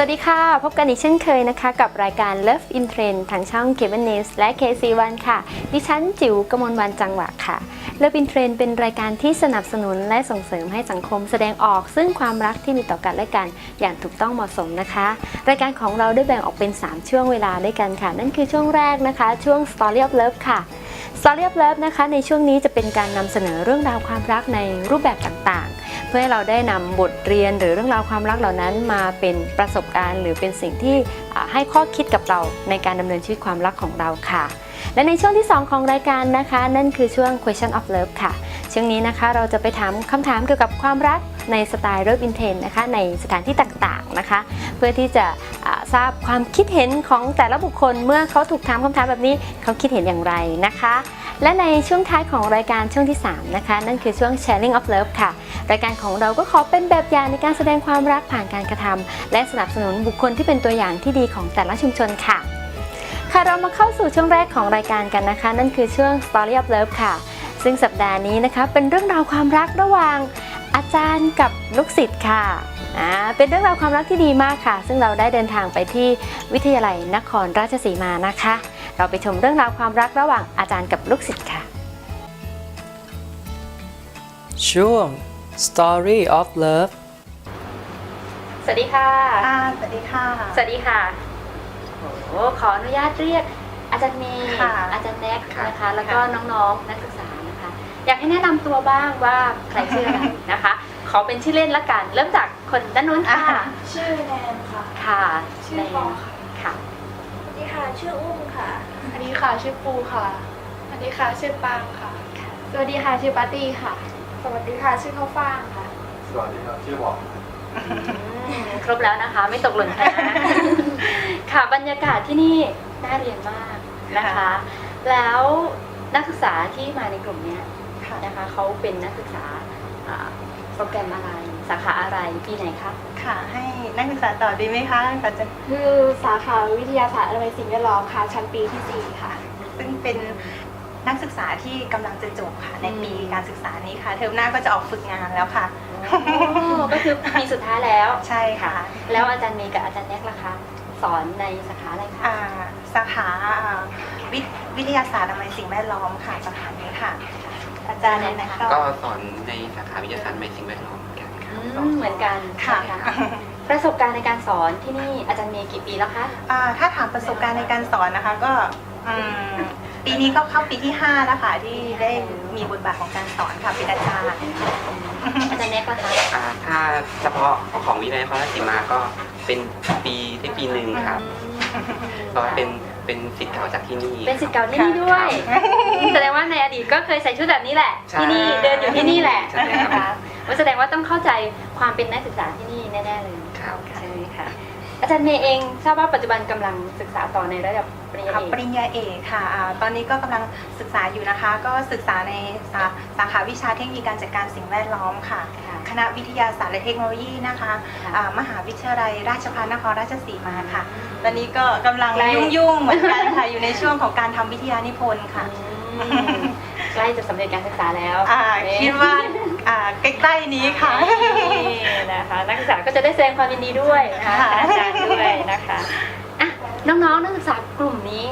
สวัสดีค่ะ พบกันอีกเช่นเคยนะคะ กับรายการ Love in Trend ทางช่อง k e v i n News และ KC1 ค่ะ ดิฉันจิ๋วกมลวันจังหวะค่ะ Love in Trend เป็นรายการที่สนับสนุนและส่งเสริมให้สังคมแสดงออกซึ่งความรักที่มีต่อกันและกัน อย่างถูกต้องเหมาะสมนะคะ รายการของเราได้แบ่งออกเป็น 3 ช่วงเวลาด้วยกันค่ะ นั่นคือช่วงแรกนะคะ ช่วง Story of Love ค่ะ Story of Love นะคะ ในช่วงนี้จะเป็นการนำเสนอเรื่องราวความรักในรูปแบบต่างๆ เพื่อให้เราได้นำบทเรียนหรือเรื่องราวความรักเหล่านั้นมาเป็นประสบการณ์ หรือเป็นสิ่งที่ให้ข้อคิดกับเราในการดำเนินชีวิตความรักของเราค่ะ และในช่วงที่ 2 ของรายการนะคะ นั่นคือช่วง question of love ค่ะ ช่วงนี้นะคะเราจะไปถามคำถามเกี่ยวกับความรักในสไตล์ love in t e n นะคะในสถานที่ต่างๆนะคะ เพื่อที่จะทราบความคิดเห็นของแต่ละบุคคลเมื่อเขาถูกถามคำถามแบบนี้เขาคิดเห็นอย่างไรนะคะ และในช่วงท้ายของรายการช่วงที่ 3 นะคะ นั่นคือช่วง sharing of love ค่ะ รายการของเราก็ขอเป็นแบบอย่างในการแสดงความรักผ่านการกระทำและสนับสนุนบุคคลที่เป็นตัวอย่างที่ดีของแต่ละชุมชนค่ะ ค่ะเรามาเข้าสู่ช่วงแรกของรายการกันนะคะ นั่นคือช่วง Story of Love ค่ะ ซึ่งสัปดาห์นี้นะคะเป็นเรื่องราวความรักระหว่างอาจารย์กับลูกศิษย์ค่ะอ่าเป็นเรื่องราวความรักที่ดีมากค่ะ ซึ่งเราได้เดินทางไปที่วิทยาลัยนครราชสีมานะคะ เราไปชมเรื่องราวความรักระหว่างอาจารย์กับลูกศิษย์ค่ะ ช่วง Story of Love สวัสดีค่ะอ่าสวัสดีค่ะ สวัสดีค่ะโอ้ขออนุญาตเรียกอาจารย์เมย์ค่ะ อาจารย์แน็กค่ะนะคะ แล้วก็ค่ะน้องๆนักศึกษานะคะ อยากให้แนะนำตัวบ้างว่าใครชื่ออะไรนะคะ ขอเป็นชื่อเล่นละกัน เริ่มจากคนด้านนู้นค่ะ ชื่อแนนค่ะ ค่ะชื่อปอค่ะ ค่ะสวัสดีค่ะ ชื่ออุ้มค่ะสวัสดีค่ะชื่อปูค่ะสวัสดีค่ะชื่อปังค่ะ สวัสดีค่ะชื่อปาร์ตี้ค่ะ สวัสดีค่ะชื่อข้าวฟ่างค่ะ สวัสดีครับชื่อบอกอืมครบแล้วนะคะ ไม่ตกหล่นคณะค่ะบรรยากาศที่นี่น่าเรียนมากนะคะค่ะแล้วนักศึกษาที่มาในกลุ่มเนี้ยค่ะนะคะเขาเป็นนักศึกษาอ่า โปรแกรมอะไร สาขาอะไรปีไหนคะค่ะ ให้นักศึกษาต่อดีไหมคะก่อนจะคือสาขาวิทยาศาสตร์อนามัยสิ่งแวดล้อมค่ะ ชั้นปีที่ 4 ค่ะ ซึ่งเป็นนักศึกษาที่กำลังจะจบค่ะ ในปีอืมการศึกษานี้ค่ะ เทอมหน้าก็จะออกฝึกงานแล้วค่ะ ก็คือปีสุดท้ายแล้วใช่ค่ะ แล้วอาจารย์เมย์กับอาจารย์แน็กล่ะคะสอนในสาขาอะไรคะอ่าสาขาอ่าวิทวิทยาศาสตร์อนามัยสิ่งแวดล้อมค่ะสาขานี้ค่ะ อาจารย์แนะนำก็สอนในสาขาวิทยาศาสตร์ใหม่สิ่งแวดล้อมเหมือนกันครับอืมเหมือนกันค่ะนประสบการณ์ในการสอนที่นี่อาจารย์เมย์กี่ปีแล้วคะอ่าถ้าถามประสบการณ์ในการสอนนะคะก็อืมปีนี้ก็เข้าปีที่5แล้วค่ะที่ได้มีบทบาทของการสอนค่ะเป็นอาจารย์อาจารย์แน็กล่ะคะอ่าถ้าเฉพาะของวิทยาลัยนครราชสีมาก็เป็นปีที่ปีหนึ่งครับก็เป็น เป็นสิทธิ์เก่าจากที่นี่ เป็นศิษย์เก่าที่นี่ด้วย แสดงว่าในอดีตก็เคยใส่ชุดแบบนี้แหละ ใช่ที่นี่เดินอยู่ที่นี่แหละใช่ครับ นะคะว่าแสดงว่าต้องเข้าใจความเป็นนักศึกษาที่นี่แน่ๆเลย ครับใช่ไหมคะ อาจารย์เมย์เองทราบว่าปัจจุบันกำลังศึกษาต่อในระดับปริญญาค่ะเอก ปริญญาเอกค่ะอ่าตอนนี้ก็กำลังศึกษาอยู่นะคะ ก็ศึกษาในสาสาขาวิชาเทคนิคการจัดการสิ่งแวดล้อมค่ะ ค่ะ คณะวิทยาศาสตร์และเทคโนโลยีนะคะค่ะอ่ามหาวิทยาลัยราชภัฏนครราชสีมาค่ะ ตอนนี้ก็กำลังใกล้ ยุ่งๆเหมือนกันค่ะ อยู่ในช่วงของการทำวิทยานิพนธ์ค่ะ อืมใกล้จะสำเร็จการศึกษาแล้วอ่าคิดว่าอ่า ใกล้ๆนี้ค่ะ นี่นะคะ นักศึกษาก็จะได้แสดงความยินดีด้วยนะคะค่ะ อาจารย์ด้วยนะคะอะน้องๆนักศึกษากลุ่มนี้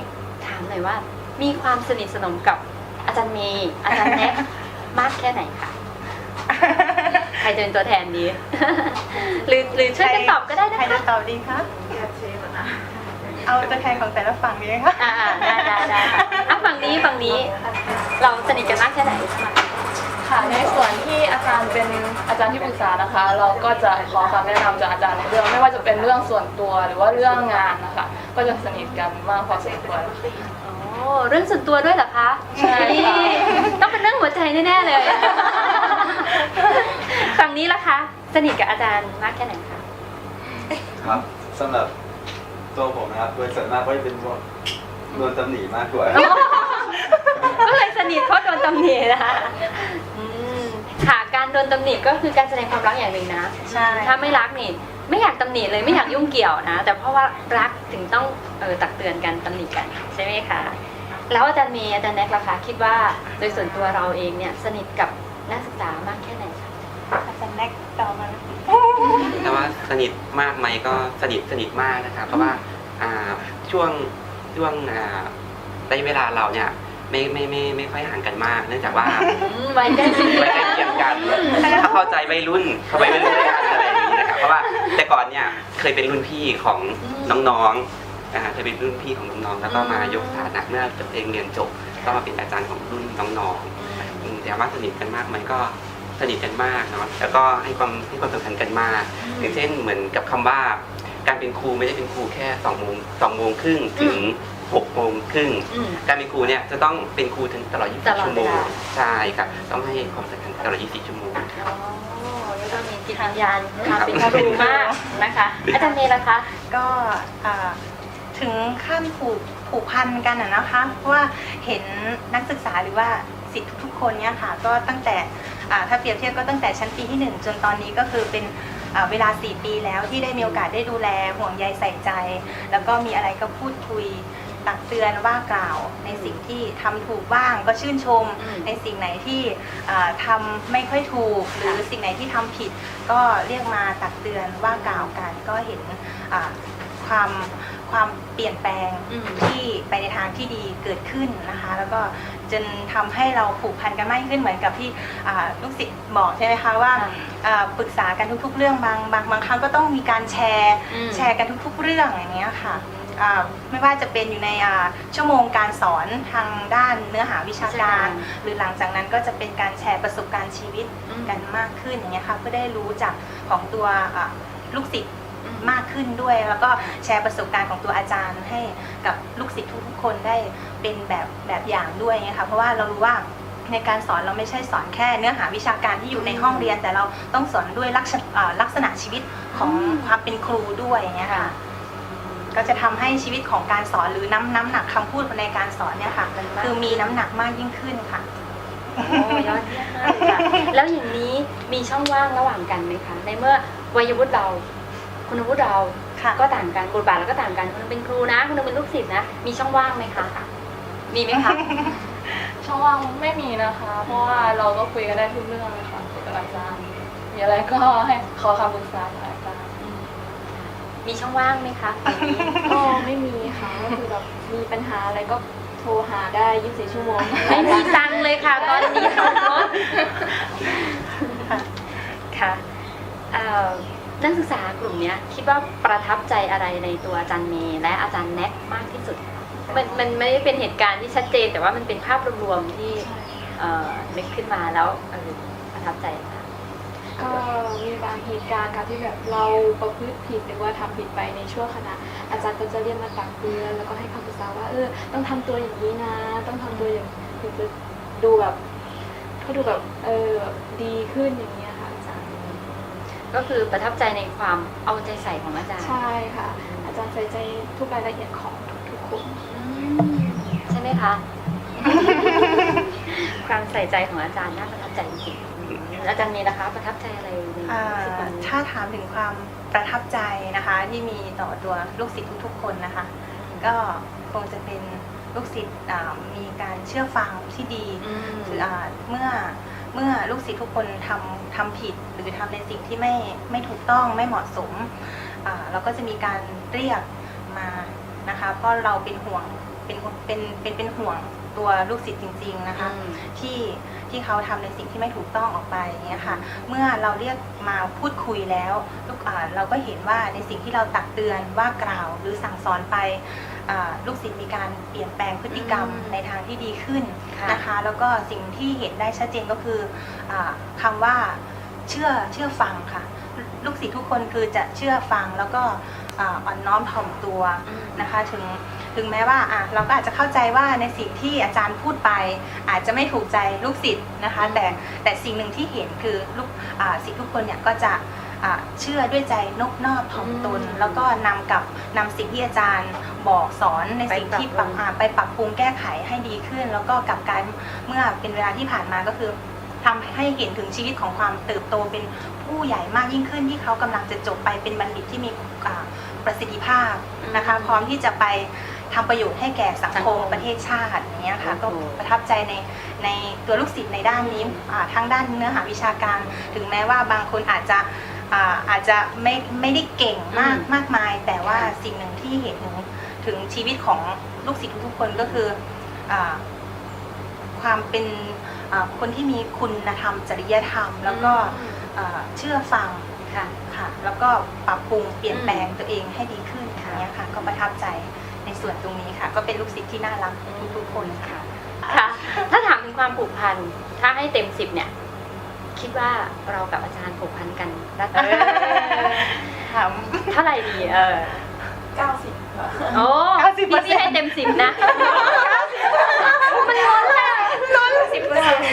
ถามหน่อยว่า มีความสนิทสนมกับอาจารย์เมย์อาจารย์แน็กมากแค่ไหนคะใครจะเป็นตัวแทนดี หรือหรือช่วยกันตอบก็ได้นะใครจะคะตอบดีคะเอาตัวแทนของแต่ละฝั่งดีไหมคะอ่าๆได้ได้ได้อะฝั่งนี้ฝั่งนี้ เราสนิทกันมากแค่ไหนมา ค่ะในส่วนที่อาจารย์เป็นอาจารย์ที่ปรึกษานะคะ เราก็จะขอคำแนะนำจากอาจารย์ในเรื่องไม่ว่าจะเป็นเรื่องส่วนตัวหรือว่าเรื่องงานนะคะ ก็จะสนิทกันมากพอสมควร โอ้เรื่องส่วนตัวด้วยเหรอคะใช่ค่ะ ต้องเป็นเรื่องหัวใจแน่ๆเลยฝั่งนี้ล่ะคะสนิทกับอาจารย์มากแค่ไหนคะครับสำหรับตัวผมนะครับโดยส่วนมากก็จะเป็นพวกโดนตำหนิมากกว่า ก็เลยสนิทเพราะโดนตำหนินะคะอืมค่ะการโดนตำหนิก็คือการแสดงความรักอย่างหนึ่งนะใช่ ถ้าไม่รักนี่ไม่อยากตำหนิเลยไม่อยากยุ่งเกี่ยวนะ แต่เพราะว่ารักถึงต้องเออตักเตือนกันตำหนิกันใช่ไหมคะแล้วอาจารย์เมย์อาจารย์แน็กล่ะคะคิดว่าโดยส่วนตัวเราเองเนี่ยสนิทกับนักศึกษามากแค่ไหนคะอาจารย์แน็กตอบมาแต่ว่าสนิทมากไหมก็สนิทสนิทมากนะครับเพราะว่าอ่าช่วงช่วงอ่าระยะเวลาเราเนี่ย ไม่ไม่ไม่ไม่ค่อยห่างกันมาก เนื่องจากว่า ไว้ได้สิไว้ใกล้เคียงกันถ้าเข้าใจวัยรุ่นเข้าไปวัยรุ่นด้วยกันอะไรอย่างนี้นะครับเพราะว่าแต่ก่อนเนี่ยเคยเป็นรุ่นพี่ของน้องๆนะฮะเคยเป็นรุ่นพี่ของน้องๆแล้วก็มายกฐานะเมื่อตัวเองเรียนจบก็มาเป็นอาจารย์ของรุ่นน้องๆอืมแต่ว่าสนิทกันมากไหมก็สนิทกันมากเนาะแล้วก็ให้ความให้ความสำคัญกันมาก อย่างเช่นเหมือนกับคำว่า การเป็นครูไม่ได้เป็นครูแค่สองโมงสองโมงครึ่งถึง หกโมงครึ่งอืม การเป็นครูเนี่ยจะต้องเป็นครูถึงตลอด ตลอด24ชั่วโมง เวลา ใช่ครับต้องให้ความสำคัญตลอด 24 ชั่วโมง อ๋อแล้วก็มีจิตวิญญาณความเป็นครูมากนะคะ อาจารย์เมย์ล่ะคะ ก็อ่าถึงขั้นผูกผูกพันกันอะนะคะ เพราะว่าเห็นนักศึกษาหรือว่าสิทธิ์ทุกๆคนเนี่ยค่ะ ก็ตั้งแต่อ่าถ้าเปรียบเทียบก็ตั้งแต่ชั้นปีที่1จนตอนนี้ก็คือเป็นอ่าเวลา 4 ปีแล้วที่ได้มีโอกาสได้ดูแลห่วงใยใส่ใจ แล้วก็มีอะไรก็พูดคุย ตักเตือนว่ากล่าวในสิ่งที่ทำถูกบ้างก็ชื่นชม อืม ในสิ่งไหนที่อ่าทำไม่ค่อยถูก หรือสิ่งไหนที่ทำผิด ก็เรียกมาตักเตือนว่ากล่าวกัน ก็เห็นอ่าความความเปลี่ยนแปลง อืม ที่ไปในทางที่ดีเกิดขึ้นนะคะ แล้วก็จนทำให้เราผูกพันกันมากขึ้นเหมือนกับที่อ่าลูกศิษย์บอกใช่ไหมคะว่าค่ะอ่าปรึกษากันทุกๆ เรื่องบางบางบางครั้งก็ต้องมีการแชร์อืม แชร์กันทุก ๆ เรื่องอย่างเงี้ยค่ะอ่า ไม่ว่าจะเป็นอยู่ในอ่าชั่วโมงการสอนทางด้านเนื้อหาวิชาการ หรือหลังจากนั้นก็จะเป็นการแชร์ประสบการณ์ชีวิตอืมกันมากขึ้นอย่างเงี้ยค่ะเพื่อได้รู้จากของตัวอ่าลูกศิษย์มากขึ้นด้วย แล้วก็แชร์ประสบการณ์ของตัวอาจารย์ให้กับลูกศิษย์ทุกๆคนได้เป็นแบบแบบอย่างด้วยเงี้ยค่ะเพราะว่าเรารู้ว่าในการสอนเราไม่ใช่สอนแค่เนื้อหาวิชาการที่อยู่ในห้องเรียน แต่เราต้องสอนด้วยลักษณะอ่าลักษณะชีวิตของความเป็นครูด้วยอย่างเงี้ยค่ะ ก็จะทำให้ชีวิตของการสอนหรือน้ำน้ำหนักคำพูดในการสอนเนี่ยค่ะมันมากคือมีน้ำหนักมากยิ่งขึ้นค่ะโอ้ยอดเยี่ยมมากเลยค่ะแล้วอย่างนี้มีช่องว่างระหว่างกันไหมคะในเมื่อวัยวุฒิเราคุณวุฒิเราค่ะก็ต่างกันบทบาทเราก็ต่างกันคนหนึงเป็นครูนะคนหนึงเป็นลูกศิษย์นะมีช่องว่างไหมคะมีไหมคะช่องว่างไม่มีนะคะ เพราะว่าเราก็คุยกันได้ทุกเรื่องเลยค่ะคุยกับอาจารย์มีอะไรก็ให้ขอคำปรึกษาจากอาจารย์ มีช่องว่างไหมคะฝั่งนี้ก็ไม่มีค่ะก็คือแบบมีปัญหาอะไรก็โทรหาได้24ชั่วโมงไม่มีตังค์เลยค่ะตอนนี้ขับรถค่ะเอ่อนักศึกษากลุ่มเนี้ยคิดว่าประทับใจอะไรในตัวอาจารย์เมย์และอาจารย์แน็กมากที่สุด มันมันไม่ได้เป็นเหตุการณ์ที่ชัดเจน แต่ว่ามันเป็นภาพรวมๆที่เอ่อนึกขึ้นมาแล้วเออประทับใจค่ะ ก็มีบางเหตุการณ์ค่ะที่แบบเราประพฤติผิดหรือว่าทำผิดไปในช่วงขณะอาจารย์ก็จะเรียกมาตักเตือนแล้วก็ให้คำปรึกษาว่าเออต้องทำตัวอย่างนี้นะ ต้องทำตัวอย่างถึงจะดูแบบให้ดูแบบเออแบบดีขึ้นอย่างเงี้ยค่ะอาจารย์ก็คือประทับใจในความเอาใจใส่ของอาจารย์ใช่ค่ะ อาจารย์ใส่ใจทุกรายละเอียดของทุกๆคนอืมใช่ไหมคะความใส่ใจของอาจารย์น่าประทับใจจริงๆ อาจารย์เมย์นะคะประทับใจอะไรในอ่าสิบวันนี้ถ้าถามถึงความประทับใจนะคะ ที่มีต่อตัวลูกศิษย์ทุกๆคนนะคะ ก็คงจะเป็นลูกศิษย์อ่ามีการเชื่อฟังที่ดีอืมคืออ่าเมื่อเมื่อลูกศิษย์ทุกคนทำทำผิดหรือทำในสิ่งที่ไม่ไม่ถูกต้องไม่เหมาะสมอ่าเราก็จะมีการเรียกมานะคะเพราะเราเป็นห่วงเป็นเป็นเป็นเป็นห่วงตัวลูกศิษย์จริง ๆนะคะอืมที่ ที่เขาทำในสิ่งที่ไม่ถูกต้องออกไปอย่างเงี้ยค่ะ เมื่อเราเรียกมาพูดคุยแล้วลูกอ่าเราก็เห็นว่าในสิ่งที่เราตักเตือนว่ากล่าวหรือสั่งสอนไปอ่าลูกศิษย์มีการเปลี่ยนแปลงพฤติกรรมอืมในทางที่ดีขึ้นค่ะนะคะ แล้วก็สิ่งที่เห็นได้ชัดเจนก็คืออาคำว่าเชื่อเชื่อฟังค่ะ ลูกศิษย์ทุกคนคือจะเชื่อฟังแล้วก็อ่าอ่อนน้อมถ่อมตัวอืมนะคะ ถึง ถึงแม้ว่าอะเราก็อาจจะเข้าใจว่าในสิ่งที่อาจารย์พูดไป อาจจะไม่ถูกใจลูกศิษย์นะคะ แต่แต่สิ่งหนึ่งที่เห็นคือลูกอ่าศิษย์ทุกคนเนี่ยก็จะอ่าเชื่อด้วยใจนบนอบถ่อมตนอืมแล้วก็นำกับนำสิ่งที่อาจารย์บอกสอนในสิ่งที่ปรับไปปรับปรุงอ่าไปปรับปรุงแก้ไขให้ดีขึ้น แล้วก็กลับกลารเมื่อเป็นเวลาที่ผ่านมาก็คือทำให้เห็นถึงชีวิตของความเติบโตเป็นผู้ใหญ่มากยิ่งขึ้นที่เขากำลังจะจบไปเป็นบัณฑิตที่มีอ่าประสิทธิภาพนะคะ พร้อมที่จะไป ทำประโยชน์ให้แก่สังคมประเทศชาติอย่างเงี้ยค่ะก็ประทับใจในในตัวลูกศิษย์ในด้านนี้อ่าทั้งด้านเนื้อหาวิชาการ ถึงแม้ว่าบางคนอาจจะอ่าอาจจะไม่ไม่ได้เก่งมากมากมาย แต่ว่าสิ่งหนึ่งที่เห็นถึงชีวิตของลูกศิษย์ทุกๆคนก็คืออาความเป็นอ่าคนที่มีคุณธรรม จริยธรรม แล้วก็อ่าเชื่อฟังค่ะค่ะ แล้วก็ปรับปรุงเปลี่ยนแปลงตัวเองให้ดีขึ้นค่ะอย่างเงี้ยค่ะ ก็ประทับใจใน ส่วนตรงนี้ค่ะ ก็เป็นลูกศิษย์ที่น่ารักทุกๆคนค่ะ ค่ะ ถ้าถามถึงความผูกพัน ถ้าให้เต็มสิบเนี่ย คิดว่าเรากับอาจารย์ผูกพันกันรักค่ะเท่าไหร่ดีเออ90ค่ะโอ้90%พี่พี่ให้เต็มสิบนะมันล้นเลยล้นสิบเปอร์เซ็นต์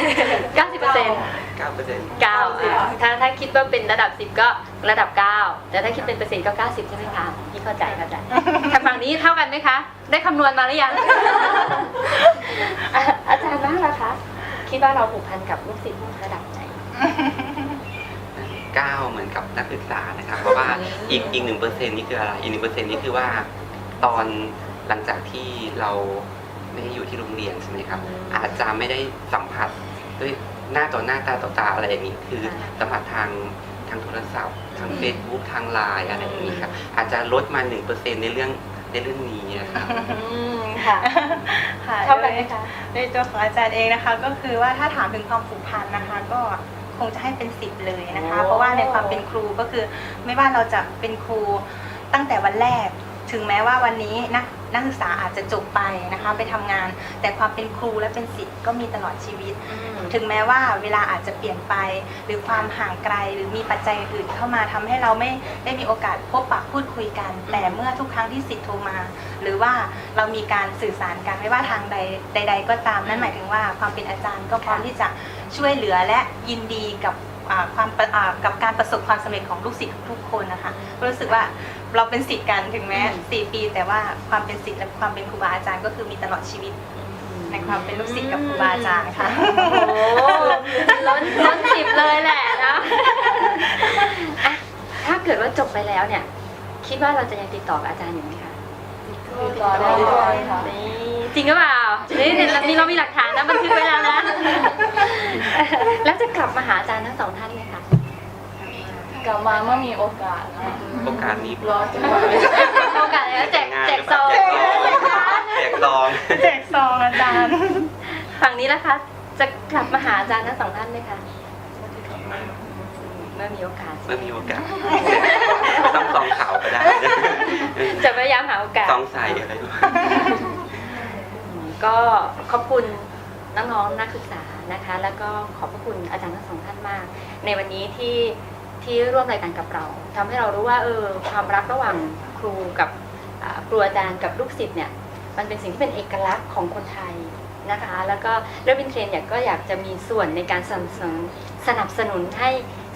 เก้าสิบเปอร์เซ็นต์9เปอร์เซ็นต์ เก้าอะถ้าถ้าคิดว่าเป็นระดับสิบก็ ระดับเก้าแต่ถ้าคิดเป็นเปอร์เซ็นต์ก็เก้าสิบใช่ไหมคะพี่เข้าใจเข้าใจทางฝั่งนี้เท่ากันไหมคะ ได้คำนวณมาหรือยังอะอาจารย์บ้างล่ะคะ คิดว่าเราผูกพันกับลูกศิษย์ระดับไหน 9 เหมือนกับนักศึกษานะครับ เพราะว่าอีกอีกหนึ่งเปอร์เซ็นต์นี่คืออะไร อีกหนึ่งเปอร์เซ็นต์นี่คือว่า ตอนหลังจากที่เราไม่ได้อยู่ที่โรงเรียนใช่ไหมครับ อาจจะไม่ได้สัมผัสด้วยหน้าต่อหน้าตาต่อตาอะไรอย่างนี้ คือค่ะสัมผัสทางทางโทรศัพท์ทาง Facebook ทางไลน์อะไรอย่างนี้ครับอาจจะลดมา 1%ในเรื่องในเรื่องนี้นะครับ อืมค่ะ ค่ะเท่ากันไหมคะ โดยตัวของอาจารย์เองนะคะ ก็คือว่าถ้าถามถึงความผูกพันนะคะ ก็คงจะให้เป็นสิบเลยนะคะ โอ้ เพราะว่าในความเป็นครูก็คือ ไม่ว่าเราจะเป็นครูตั้งแต่วันแรก ถึงแม้ว่าวันนี้นักนักศึกษาอาจจะจบไปนะคะไปทำงาน แต่ความเป็นครูและเป็นศิษย์ก็มีตลอดชีวิต ถึงแม้ว่าเวลาอาจจะเปลี่ยนไป หรือความห่างไกลหรือมีปัจจัยอื่นเข้ามาทำให้เราไม่ได้มีโอกาสพบปะพูดคุยกัน แต่เมื่อทุกครั้งที่สิทธิ์โทรมา หรือว่าเรามีการสื่อสารกันไม่ว่าทางใดใด ๆ ก็ตามนั่นหมายถึงว่าความเป็นอาจารย์ก็พร้อมที่จะช่วยเหลือและยินดีกับอ่า ความประอ่ากับการประสบความสำเร็จของลูกศิษย์ทุกๆคนนะคะก็รู้สึกว่าเราเป็นศิษย์กันถึงแม้อืมสี่ปี แต่ว่าความเป็นศิษย์และความเป็นครูบาอาจารย์ก็คือมีตลอดชีวิตในความเป็นลูกศิษย์กับครูบาอาจารย์ค่ะโอ้โหล้นล้นสิบเลยแหละนะอะถ้าเกิดว่าจบไปแล้วเนี่ย คิดว่าเราจะยังติดต่อกับอาจารย์อยู่ไหมคะติดต่อได้ด้วยค่ะนี่ จริงหรือเปล่านี่เนี่ยเรามีเรามีหลักฐานนะบันทึกไว้แล้วนะ แล้วจะกลับมาหาอาจารย์ทั้งสองท่านไหมคะ กลับมาเมื่อมีโอกาสนะคะโอกาสนี้รอจังหวะโอกาสแล้วแจกแจกซองแจกซองแจกซองแจกซองอาจารย์ ฝั่งนี้นะคะ จะกลับมาหาอาจารย์ทั้งสองท่านไหมคะเมื่อมีโอกาสเมื่อมีโอกาสต้องซองขาวก็ได้ จะพยายามหาโอกาสซองใสอะไรด้วย ก็ขอบคุณน้องๆนักศึกษานะคะ แล้วก็ขอบพระคุณอาจารย์ทั้งสองท่านมาก ในวันนี้ที่ที่ร่วมรายการกับเราทำให้เรารู้ว่าเออความรักระหว่างครูกับครูอาจารย์กับลูกศิษย์เนี่ยมันเป็นสิ่งที่เป็นเอกลักษณ์ของคนไทยนะคะ แล้วก็เรื่องวินเทรนเนี่ยก็อยากจะมีส่วนในการสนับสนุนสนับสนุนให้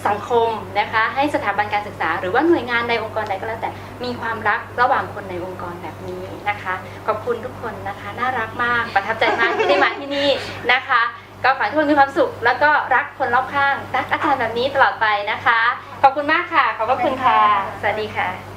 สังคมนะคะให้สถาบันการศึกษา หรือว่าหน่วยงานใดองค์กรใดก็แล้วแต่มีความรักระหว่างคนในองค์กรแบบนี้นะคะขอบคุณทุกคนนะคะน่ารักมากประทับใจมากที่ได้มาที่นี่นะคะ ก็ขอให้ทุกคนมีความสุข แล้วก็รักคนรอบข้างรักอาจารย์แบบนี้ตลอดไปนะคะ ขอบคุณมากค่ะ ขอบพระคุณค่ะ สวัสดีค่ะ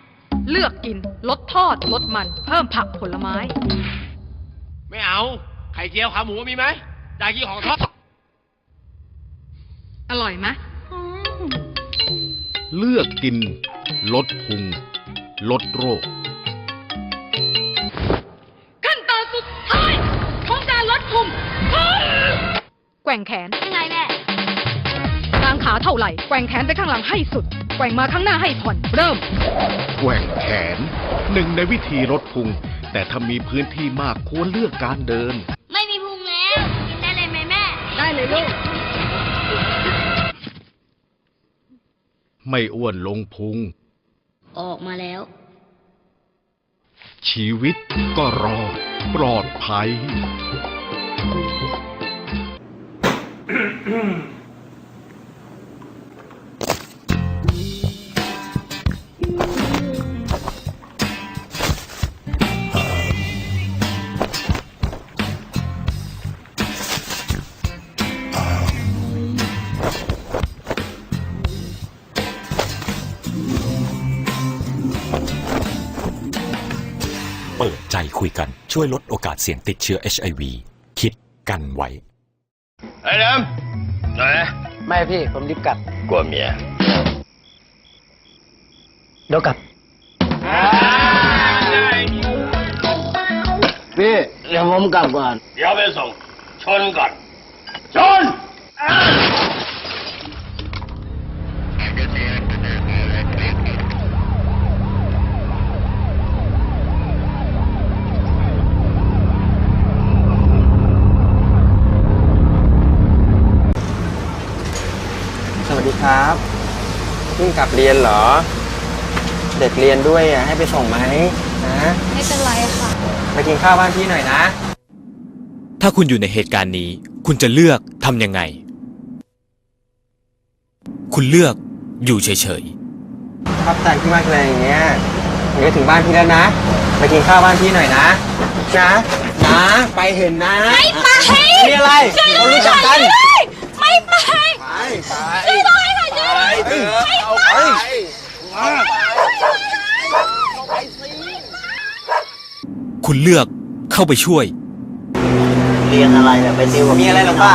เลือกกิน ลดทอด ลดมัน เพิ่มผักผลไม้ ไม่เอา ไข่เจียวขาหมูมีไหมอยากกินของทอด อร่อยไหมเลือกกิน ลดพุง ลดโรค ขั้นตอนสุดท้ายของการลดพุงแกว่งแขนยังไงแม่กางขาเท่าไหร่ แกว่งแขนไปข้างหลังให้สุดแก แว่งมาข้างหน้าให้ผ่อนเริ่ม แกว่งแขนหนึ่งในวิธีลดพุง แต่ถ้ามีพื้นที่มากควรเลือกการเดิน ไม่มีพุงแล้วกินได้เลยไหมแม่ ได้เลยลูก ไม่อ้วนลงพุง ออกมาแล้ว ชีวิตก็รอดปลอดภัย เปิดใจคุยกันช่วยลดโอกาสเสี่ยงติดเชื้อ HIV คิดกันไว้ ไอ้เดิมไหนไม่พี่ผมรีบกลับกลัวเมียเดี๋ยวกลับพี่เดี๋ยวผมกลับก่อน เดี๋ยวไปส่ง ชนก่อน ชน ครับเพิ่งกลับเรียนเหรอ เด็กเรียนด้วยอะให้ไปส่งไหมนะไม่เป็นไรค่ะ ไปกินข้าวบ้านพี่หน่อยนะ ถ้าคุณอยู่ในเหตุการณ์นี้ คุณจะเลือกทำยังไง คุณเลือกอยู่เฉยชอบใจพี่มากเลยอย่างเงี้ยเดี๋ยวถึงบ้านพี่แล้วนะ ไปกินข้าวบ้านพี่หน่อยนะ นะนะไปเห็นนะไม่ไปมีอะไรเรารู้จักกัน ไม่ไป ไปไป เอะเอาไปคุณเลือกเข้าไปช่วย เรียนอะไรแบบไปติวมีอะไรหรอป้า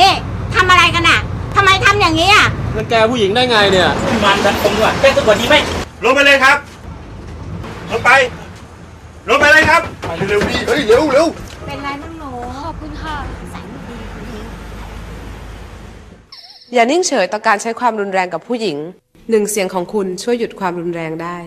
นี่ทำอะไรกันอะทำไมทำอย่างนี้อะมันแกผู้หญิงได้ไงเนี่ยมันสังคมด้วยเป็นตัวกว่านี้ไหมลงไปเลยครับลงไปลงไปเลยครับไปเร็วๆดิเฮ้ยเร็วเร็วเป็นไรบ้างหนู ขอบคุณค่ะ อย่านิ่งเฉยต่อการใช้ความรุนแรงกับผู้หญิง หนึ่งเสียงของคุณช่วยหยุดความรุนแรงได้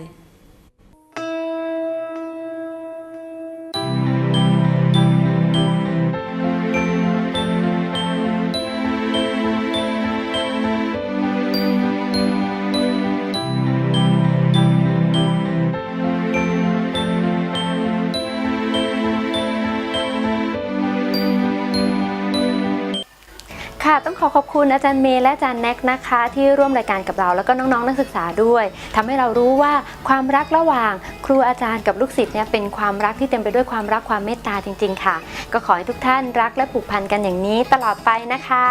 ขอขอบคุณอาจารย์เมย์และอาจารย์แน็กนะคะ ที่ร่วมรายการกับเราแล้วก็น้องๆ นักศึกษาด้วยทำให้เรารู้ว่าความรักระหว่าง ครูอาจารย์กับลูกศิษย์เนี่ยเป็นความรักที่เต็มไปด้วยความรักความเมตตาจริง ๆ ค่ะ ก็ขอให้ทุกท่านรักและผูกพันกันอย่างนี้ตลอดไปนะคะ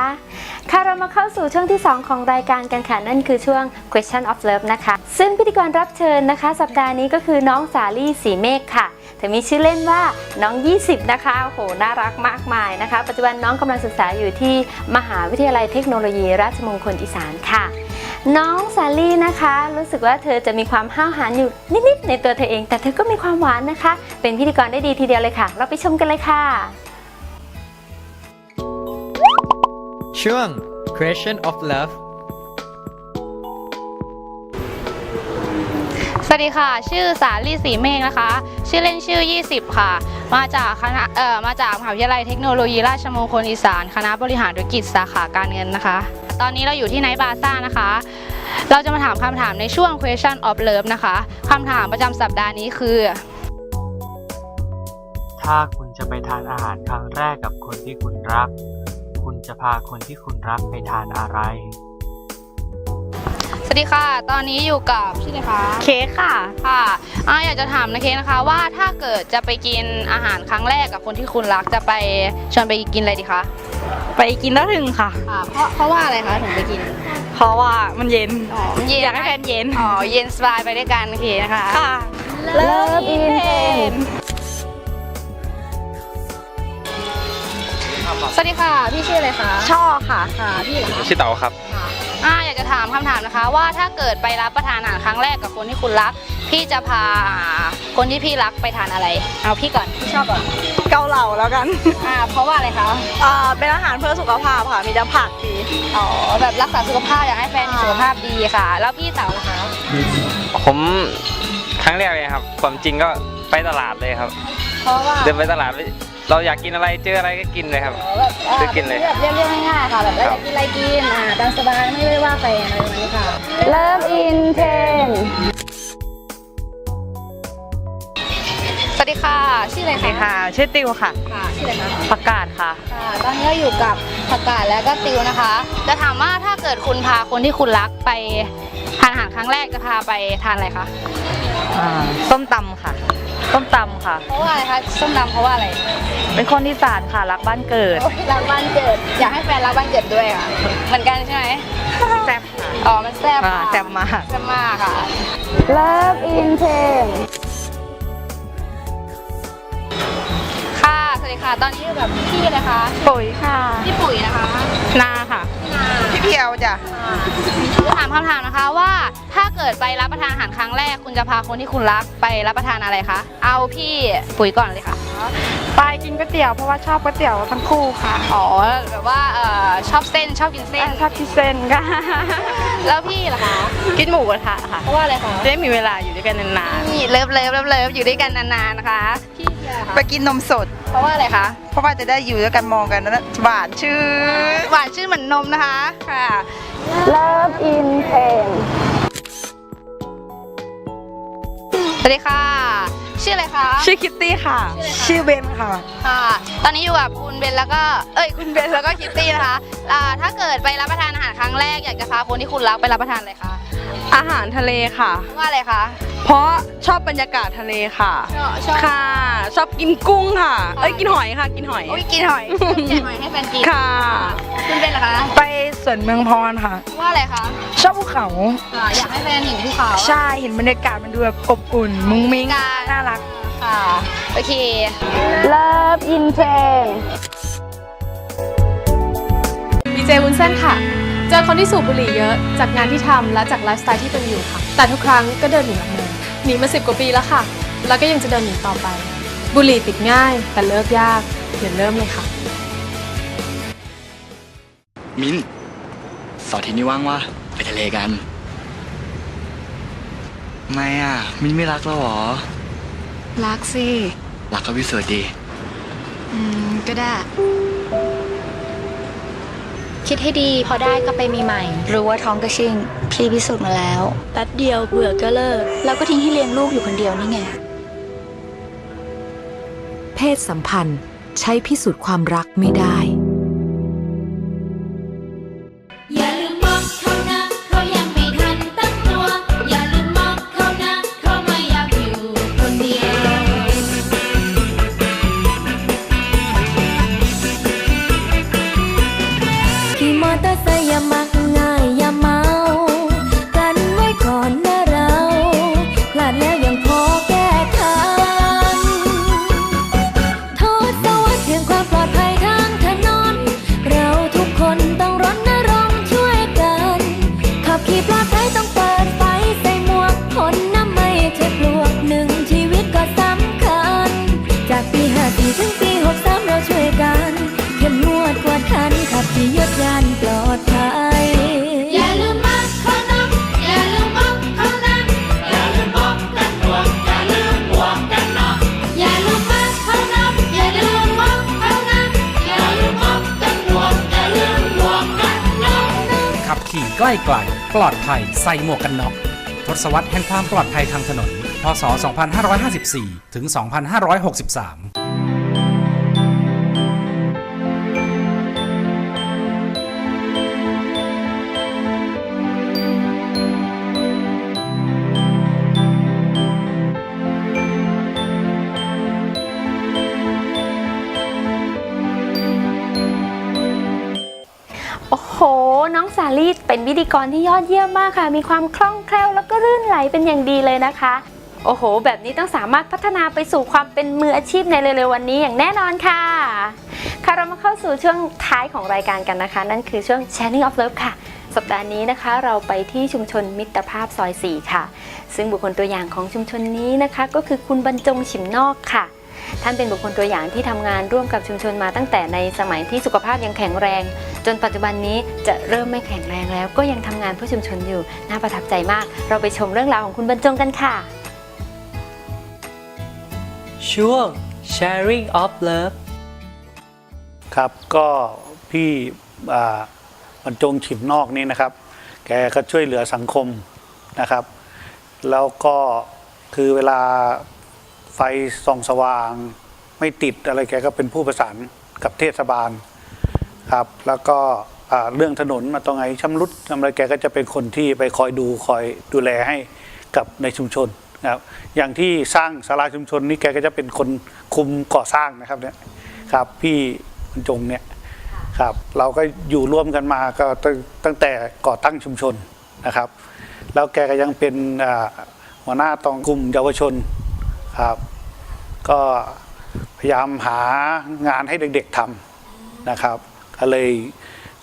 ค่ะเรามาเข้าสู่ช่วงที่ 2 ของรายการกันค่ะนั่นคือช่วง question of love นะคะ ซึ่งพิธีกรรับเชิญนะคะ สัปดาห์นี้ก็คือน้องสาลี่สีเมฆค่ะ ธอมีชื่อเล่นว่าน้อง 20 นะคะโหน่ารักมากมายนะคะ ปัจจุบันน้องกำลังศึกษาอยู่ที่มหาวิทยาลัยเทคโนโลยีราชมงคลอีสานค่ะ น้องซาลี่นะคะ รู้สึกว่าเธอจะมีความห้าวหาญอยู่นิดๆในตัวเธอเอง แต่เธอก็มีความหวานนะคะ เป็นพิธีกรได้ดีทีเดียวเลยค่ะ เราไปชมกันเลยค่ะ ช่วง question of love สวัสดีค่ะ ชื่อสาลีสีเมฆนะคะ ชื่อเล่นชื่อ 20 ค่ะ มาจากคณะเอ่อมาจากมหาวิทยาลัยเทคโนโลยีราชมงคลอีสาน คณะบริหารธุรกิจสาขาการเงินนะคะ ตอนนี้เราอยู่ที่ไนท์บาซ่านะคะ เราจะมาถามคำถามในช่วง question of love นะคะคำถามประจำสัปดาห์นี้คือ ถ้าคุณจะไปทานอาหารครั้งแรกกับคนที่คุณรัก คุณจะพาคนที่คุณรักไปทานอะไร วัสดีค่ะ ตอนนี้อยู่กับชื่ออะไรคะเค้กค่ะ ค่ะอ่าอยากจะถามนะเค้กนะคะว่าถ้าเกิดจะไปกินอาหารครั้งแรกกับคนที่คุณรักจะไปชวนไปกินอะไรดีคะไปกินแล้วถึงค่ะ อ่าเพราะเพราะว่าอะไรคะถึงไปกิน เพราะว่ามันเย็นอ๋อมันเย็น อยากให้แฟนเย็นอ๋อเย็นสบายไปด้วยกันโอเคนะคะค่ะ Love in Pain สวัสดีค่ะ พี่ชื่ออะไรคะช่อค่ะ ค่ะ พี่เหรอคะชื่อเต๋าครับ อ่าอยากจะถามคำถามนะคะ ว่าถ้าเกิดไปรับประทานอาหารครั้งแรกกับคนที่คุณรัก พี่จะพาคนที่พี่รักไปทานอะไร เอาพี่ก่อนพี่ชอบก่อนเกาเหลาแล้วกัน อ่าเพราะว่าอะไรคะอ่าเป็นอาหารเพื่อสุขภาพค่ะ มีแต่ผักดี อ๋อแบบรักษาสุขภาพอยากให้แฟนมีสุขภาพดีค่ะ แล้วพี่เต๋าล่ะคะผมครั้งแรกเลยครับ ความจริงก็ไปตลาดเลยครับ เพราะว่า เดินไปตลาดไป เราอยากกินอะไรเจออะไรก็กินเลยครับ ซื้อกินเลย แบบเรียบๆง่ายๆค่ะแบบเราอยากกินอะไรกินอ่าตามสบายไม่ได้ว่าไปอะไรแบบนี้ค่ะ Love in Train สวัสดีค่ะ ชื่ออะไรคะค่ะชื่อติวค่ะ ค่ะชื่ออะไรคะ ประกาศค่ะ ค่ะตอนนี้เราอยู่กับผักกาดแล้วก็ติวนะคะ จะถามว่าถ้าเกิดคุณพาคนที่คุณรักไปทานอาหารครั้งแรกจะพาไปทานอะไรคะ อ่า ส้มตำค่ะ ส้มตำค่ะ เพราะว่าอะไรคะส้มตำเพราะว่าอะไรเป็นคนที่สานค่ะรักบ้านเกิดรักบ้านเกิด อยากให้แฟนรักบ้านเกิดด้วยค่ะ เหมือนกันใช่ไหมแซ่บค่ะอ๋อมันแซ่บอ่าค่ะแซ่บมาก แซ่บมากค่ะ Love in Train ค่ะสวัสดีค่ะ ตอนนี้อยู่กับพี่เลยคะ ปุ๋ยค่ะ พี่ปุ๋ยนะคะ นาค่ะ พี่เพียวจ้ะจะถามคำถามนะคะว่าถ้าเกิดไปรับประทานอาหารครั้งแรก คุณจะพาคนที่คุณรักไปรับประทานอะไรคะ เอาพี่ปุ๋ยก่อนเลยค่ะ ไปกินก๋วยเตี๋ยวเพราะว่าชอบก๋วยเตี๋ยวทั้งคู่ค่ะอ๋อแบบว่าเอ่อชอบเส้นชอบกินเส้น ชอบกินเส้นค่ะ แล้วพี่ล่ะคะกินหมูกระทะค่ะเพราะว่าอะไรคะจะได้มีเวลาอยู่ด้วยกันนานนี่เลิฟเลิฟเลิฟเลิฟอยู่ด้วยกันนานๆนะคะพี่เพียๆไปกินนมสด เพราะว่าอะไรคะเพราะว่าจะได้อยู่ด้วยกันมองกันแล้วหวานชื่อหวานชื่นเหมือนนมนะคะค่ะ Love in Train สวัสดีค่ะ ชื่ออะไรคะชื่อคิตตี้ค่ะ ชื่อเบนค่ะ ค่ะ ตอนนี้อยู่กับคุณเบนแล้วก็เอ้ยคุณเบนแล้วก็คิตตี้นะคะอ่าถ้าเกิดไปรับประทานอาหารครั้งแรกอยากจะพาคนที่คุณรักไปรับประทานอะไรคะ อาหารทะเลค่ะเพราะว่าอะไรคะ เพราะชอบบรรยากาศทะเลค่ะ ชอบชอบค่ะ ชอบกินกุ้งค่ะ เอ้ยกินหอยค่ะ กินหอย โอ้ยกินหอยแกะหอยให้แฟนกินค่ะ คุณเบนเหรอคะ ไปสวนเมืองพรค่ะเพราะว่าอะไรคะ ชอบภูเขาค่ะอยากให้แฟนเห็นภูเขา ใช่ เห็นบรรยากาศมันดูแบบอบอุ่น มุ้งมิ้งน่ารัก ค่ะ โอเค Love in Train ดีเจวุ้นเส้นค่ะ เจอคนที่สูบบุหรี่เยอะ จากงานที่ทำและจากไลฟ์สไตล์ที่เป็นอยู่ค่ะ แต่ทุกครั้งก็เดินหนีออกมาหนีมาสิบกว่าปีแล้วค่ะ แล้วก็ยังจะเดินหนีต่อไป บุหรี่ติดง่าย แต่เลิกยากอย่าเริ่มเลยค่ะ มิ้นเสาร์อาทิตย์นี้ว่างวะไปทะเลกันไม่อะ มิ้นไม่รักเราเหรอ รักสิ รักก็พิสูจน์ดี อืม ก็ได้ คิดให้ดี พอได้ก็ไปมีใหม่ รู้ว่าท้องกระชิงพี่พิสูจน์มาแล้ว แป๊บเดียวเบื่อก็เลิก แล้วก็ทิ้งให้เลี้ยงลูกอยู่คนเดียวนี่ไง เพศสัมพันธ์ใช้พิสูจน์ความรักไม่ได้ ปลอดภัยใส่หมวกกันน็อกทศวรรษแห่งความปลอดภัยทางถนน พศ 2554 ถึง 2563าลีเป็นพิธีกรที่ยอดเยี่ยมมากค่ะ มีความคล่องแคล่วแล้วก็รื่นไหลเป็นอย่างดีเลยนะคะ โอ้โห แบบนี้ต้องสามารถพัฒนาไปสู่ความเป็นมืออาชีพในเร็วๆวันนี้อย่างแน่นอนค่ะ ค่ะเรามาเข้าสู่ช่วงท้ายของรายการกันนะคะ นั่นคือช่วง Sharing of Love ค่ะสัปดาห์นี้นะคะเราไปที่ชุมชนมิตรภาพซอย 4 ค่ะ ซึ่งบุคคลตัวอย่างของชุมชนนี้นะคะ ก็คือคุณบรรจงฉิมนอกค่ะ ท่านเป็นบุคคลตัวอย่างที่ทำงานร่วมกับชุมชนมาตั้งแต่ในสมัยที่สุขภาพยังแข็งแรง จนปัจจุบันนี้จะเริ่มไม่แข็งแรงแล้ว ก็ยังทำงานเพื่อชุมชนอยู่น่าประทับใจมาก เราไปชมเรื่องราวของคุณบรรจงกันค่ะ ช่วง Sharing of Love ครับก็พี่อ่าบรรจงฉิมนอกนี่นะครับ แกก็ช่วยเหลือสังคมนะครับ แล้วก็คือเวลา ไฟส่องสว่าง ไม่ติดอะไรแกก็เป็นผู้ประสานกับเทศบาลครับ แล้วก็เรื่องถนนมาตรงไหนชำรุดทำอะไรแกก็จะเป็นคนที่ไปคอยดูคอยดูแลให้กับในชุมชนนะครับอย่างที่สร้างศาลาชุมชนนี่แกก็จะเป็นคนคุมก่อสร้างนะครับเนี่ยครับพี่บรรจงเนี่ยครับเราก็อยู่ร่วมกันมาก็ตั้งแต่ก่อตั้งชุมชนนะครับ แล้วแกก็ยังเป็นหัวหน้าตองกลุ่มเยาวชน ครับ ก็พยายามหางานให้เด็กๆทำนะครับ ก็เลย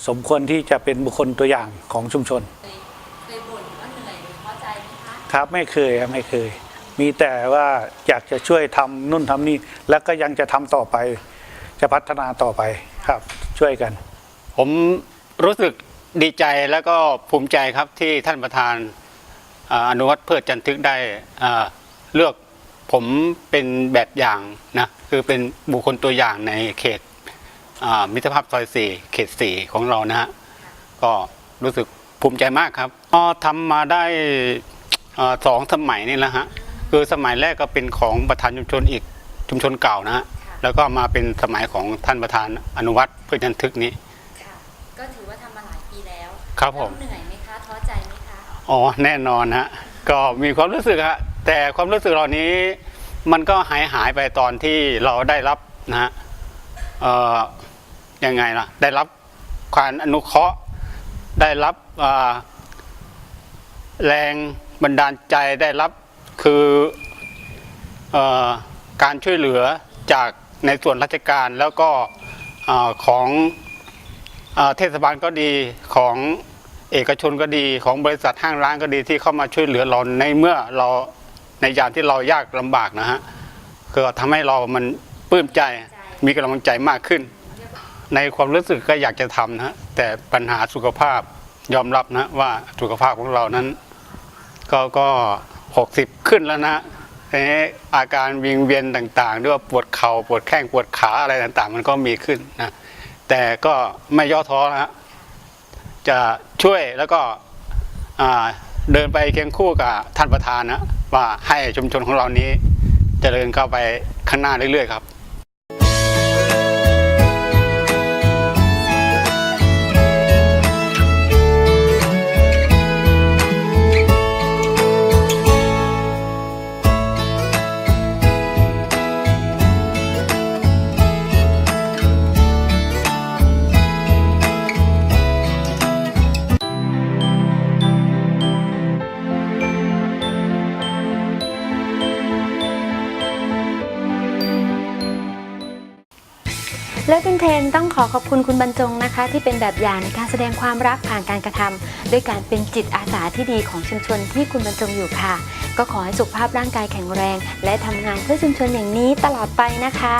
สมควรที่จะเป็นบุคคลตัวอย่างของชุมชน เคยบ่นว่าเหนื่อยหรือท้อใจไหมคะครับไม่เคยครับไม่เคย มีแต่ว่าอยากจะช่วยทำนู่นทำนี่ แล้วก็ยังจะทำต่อไป จะพัฒนาต่อไปครับ ช่วยกัน ผมรู้สึกดีใจแล้วก็ภูมิใจครับที่ท่านประธานอ่าอนุวัฒน์เพื่อจันทึกได้อ่าเลือก ผมเป็นแบบอย่างนะคือเป็นบุคคลตัวอย่างในเขตอ่ามิตรภาพซอยสี่เขตสี่ของเรานะฮะก็รู้สึกภูมิใจมากครับก็ทำมาได้อ่าสองสมัยนี่แหละฮะคือสมัยแรกก็เป็นของประธานชุมชนอีกชุมชนเก่านะฮะแล้วก็มาเป็นสมัยของท่านประธานอนุวัฒน์เพื่อจันทึกนี้ก็ถือว่าทำมาหลายปีแล้ว ครับผมแล้วเหนื่อยไหมคะท้อใจไหมคะอ๋อแน่นอนฮะก็มีความรู้สึกฮะ แต่ความรู้สึกเหล่านี้มันก็หายหายไปตอนที่เราได้รับนะฮะเอ่อยังไงล่ะ ได้รับความอนุเคราะห์ ได้รับแรงบันดาลใจได้รับคืออการช่วยเหลือจากในส่วนราชการแล้วก็อของอเทศบาลก็ดีของเอกชนก็ดีของบริษัทห้างร้านก็ดีที่เข้ามาช่วยเหลือเราในเมื่อเรา ในยามที่เรายากลำบากนะฮะก็ทำให้เรามันปลื้มใจมีกำลังใจมากขึ้น ในความรู้สึกก็อยากจะทำนะฮะแต่ปัญหาสุขภาพยอมรับนะว่าสุขภาพของเรานั้น ก็ก็หกสิบขึ้นแล้วนะทีนี้อาการวิงเวียนต่างๆ ด้วยว่าปวดเข่าปวดแข้งปวดขาอะไรต่างๆ มันก็มีขึ้นนะแต่ก็ไม่ย่อท้อนะฮะจะช่วยแล้วก็อ่าเดินไปเคียงคู่กับท่านประธานนะ ว่าให้ชุมชนของเรานี้เจริญเข้าไปข้างหน้าเรื่อยๆครับ อขอขอบคุณคุณบรรจงนะคะ ที่เป็นแบบอย่างในการแสดงความรักผ่านการกระทำด้วยการเป็นจิตอาสาที่ดีของชุมชนที่คุณบรรจงอยู่ค่ะ ก็ขอให้สุขภาพร่างกายแข็งแรง และทำงานเพื่อชุมชนอย่างนี้ตลอดไปนะคะ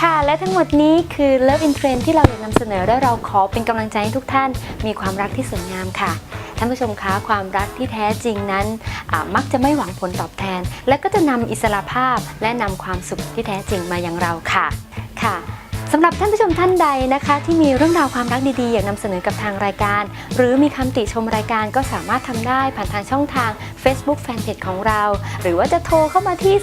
ค่ะและทั้งหมดนี้คือ Love in Trend ที่เราอยากนำเสนอและเราขอเป็นกำลังใจให้ทุกท่าน มีความรักที่สวยงามค่ะท่านผู้ชมคะความรักที่แท้จริงนั้น มักจะไม่หวังผลตอบแทน และก็จะนำอิสระภาพและนำความสุขที่แท้จริงมายังเราค่ะค่ะ สำหรับท่านผู้ชมท่านใดนะคะ ที่มีเรื่องราวความรักดีๆ อยากนำเสนอกับทางรายการ หรือมีคำติชมรายการก็สามารถทำได้ผ่านทางช่องทาง Facebook Fanpage ของเรา หรือว่าจะโทรเข้ามาที่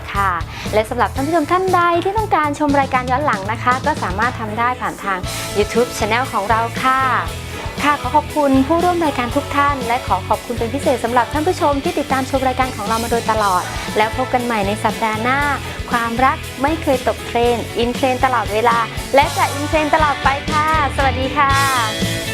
0894283454 ค่ะ และสำหรับท่านผู้ชมท่านใดที่ต้องการชมรายการย้อนหลังนะคะ ก็สามารถทำได้ผ่านทาง YouTube Channel ของเราค่ะ ค่ะขอขอบคุณผู้ร่วมรายการทุกท่าน และขอขอบคุณเป็นพิเศษสำหรับท่านผู้ชมที่ติดตามชมรายการของเรามาโดยตลอด แล้วพบกันใหม่ในสัปดาห์หน้า ความรักไม่เคยตกเทรนอินเทรนตลอดเวลา และจะอินเทรนตลอดไปค่ะ สวัสดีค่ะ